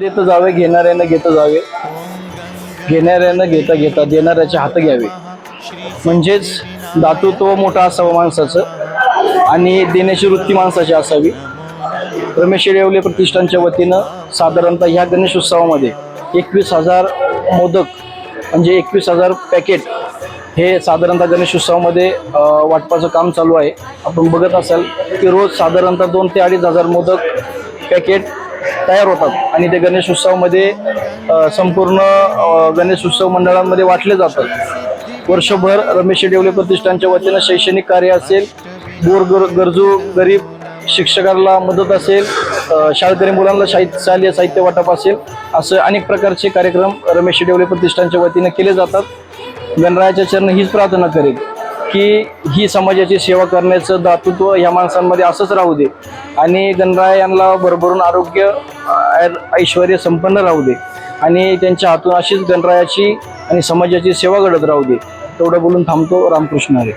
देत जावे घेणाऱ्यानं घेत जावे. घेणाऱ्यानं घेता घेता देणाऱ्याचे हात घ्यावे. म्हणजेच दातृत्व मोठा असावं माणसाचं आणि देण्याची वृत्ती माणसाची असावी. रमेश येवले प्रतिष्ठानच्या वतीनं साधारणतः ह्या गणेश उत्सवामध्ये एकवीस हजार मोदक म्हणजे एकवीस हजार पॅकेट हे साधारणतः गणेश उत्सवामध्ये वाटपाचं काम चालू आहे. आपण बघत असाल की रोज साधारणतः दोन ते अडीच हजार मोदक पॅकेट तयार होतात आणि ते गणेश उत्सवामध्ये संपूर्ण गणेश उत्सव मंडळांमध्ये वाटले जातात. वर्षभर रमेश डेवले प्रतिष्ठानच्या वतीनं शैक्षणिक कार्य असेल गोर गर गरजू गरीब शिक्षकाला मदत असेल शाळकरी मुलांना साहित्य शालेय साहित्य वाटप असेल असं अनेक प्रकारचे कार्यक्रम रमेश डेवले प्रतिष्ठानच्या वतीनं केले जातात. गणरायाच्या चरण हीच प्रार्थना करेल. की ही समाजाची सेवा करण्याचं दातृत्व ह्या माणसांमध्ये असंच राहू दे. आणि गणराय यांना भरभरून आरोग्य ऐश्वर संपन्न राहू दे. आणि त्यांच्या हातून अशीच गणरायाची आणि समाजाची सेवा घडत राहू दे. तेवढं बोलून थांबतो रामकृष्ण हरे.